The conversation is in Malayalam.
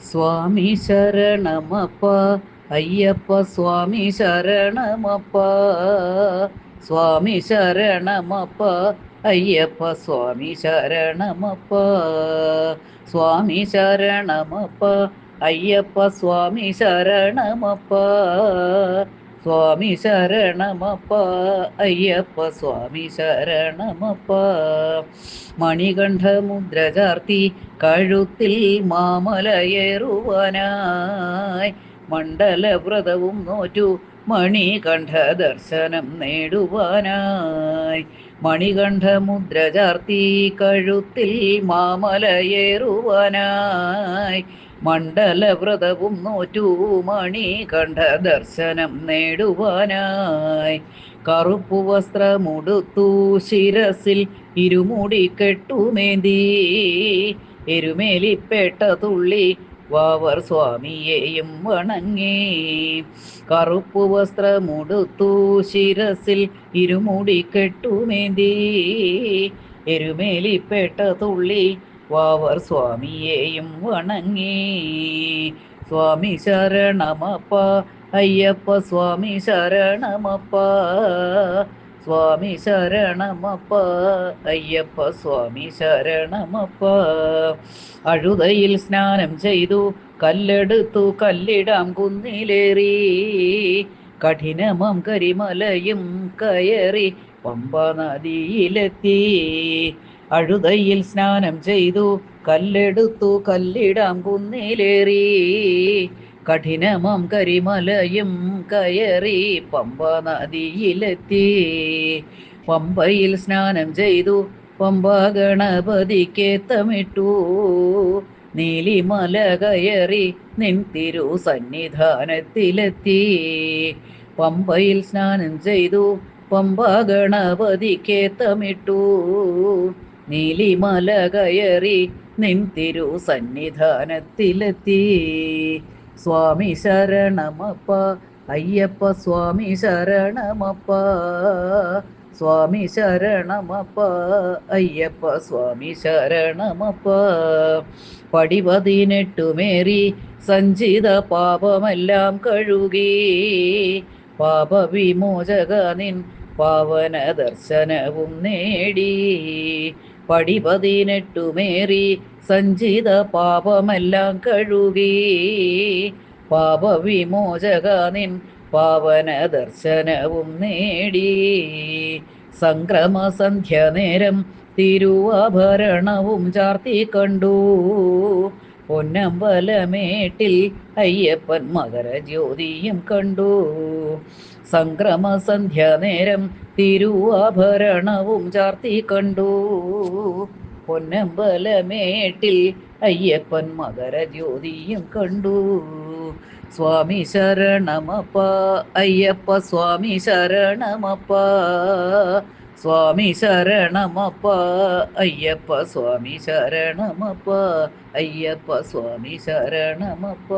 സ്വാമി ശരണമപ്പ അയ്യപ്പ സ്വാമി ശരണമപ്പ സ്വാമി ശരണമപ്പ അയ്യപ്പ സ്വാമി ശരണമപ്പ സ്വാമി ശരണമപ്പ അയ്യപ്പ സ്വാമി ശരണമപ്പ. സ്വാമി ശരണമപ്പ അയ്യപ്പ സ്വാമി ശരണമപ്പ. മണികണ്ഠമുദ്ര ചാർത്തി കഴുത്തിൽ മാമലയേറുവാനായി. മണ്ഡലവ്രതവും നോറ്റു മണികണ്ഠ ദർശനം നേടുവാനായി. മണികണ്ഠമുദ്ര ചാർത്തി കഴുത്തിൽ മാമലയേറുവാനായി. മണ്ഡലവ്രതവും നോറ്റു മണികണ്ഠ ദർശനം നേടുവാനായി. കറുപ്പു വസ്ത്രമുടുത്തു ശിരസിൽ ഇരുമുടി കെട്ടുമേന്തി എരുമേലിപ്പേട്ട തുള്ളി വാവർ സ്വാമിയെയും വണങ്ങി. കറുപ്പു വസ്ത്രമുടുത്തു ശിരസിൽ ഇരുമുടി കെട്ടുമേന്തി എരുമേലിപ്പേട്ട തുള്ളി വാവർ സ്വാമിയെയും വണങ്ങി. സ്വാമി ശരണമപ്പ അയ്യപ്പ സ്വാമി ശരണമപ്പ. സ്വാമി ശരണമപ്പ അയ്യപ്പ സ്വാമി ശരണമപ്പ. അഴുതയിൽ സ്നാനം ചെയ്തു കല്ലെടുത്തു കല്ലിടാം കുന്നിലേറി. കഠിനമം കരിമലയും കയറി പമ്പ നദിയിലെത്തി അഴുതയിൽ സ്നാനം ചെയ്തു കല്ലെടുത്തു കല്ലിടാം കുന്നിലേറി. കഠിനമം കരിമലയും കയറി പമ്പ നദിയിലെത്തി. പമ്പയിൽ സ്നാനം ചെയ്തു പമ്പ ഗണപതിക്കേത്തമിട്ടു. നീലിമല കയറി നിൻ തിരു സന്നിധാനത്തിലെത്തി. പമ്പയിൽ സ്നാനം ചെയ്തു പമ്പ ഗണപതിക്കേത്തമിട്ടു. നീലിമല കയറി നിൻ തിരു സന്നിധാനത്തിലെത്തി. സ്വാമി ശരണമപ്പ അയ്യപ്പ സ്വാമി ശരണമപ്പ സ്വാമി ശരണമപ്പ അയ്യപ്പ സ്വാമി ശരണമപ്പ. പടിപതിനെട്ടുമേറി സഞ്ചിത പാപമെല്ലാം കഴുകി. പാപവിമോചക നിൻ പാവന ദർശനവും നേടി. പടിപതിനെട്ടുമേറി സഞ്ചിത പാപമെല്ലാം കഴുകി. പാപവിമോചക നിൻ പാവന ദർശനവും നേടി. സംക്രമസന്ധ്യ നേരം തിരുവാഭരണവും ചാർത്തി കണ്ടു. പൊന്നമ്പലമേട്ടിൽ അയ്യപ്പൻ മകരജ്യോതിയും കണ്ടു. സംക്രമസന്ധ്യ നേരം തിരുവാഭരണവും ചാർത്തി കണ്ടു. പൊന്നമ്പലമേട്ടിൽ അയ്യപ്പൻ മകരജ്യോതിയും കണ്ടു. സ്വാമി ശരണമപ്പ അയ്യപ്പ സ്വാമി ശരണമപ്പ സ്വാമി ശരണമപ്പ അയ്യപ്പ സ്വാമി ശരണമപ്പ അയ്യപ്പ സ്വാമി ശരണമപ്പ.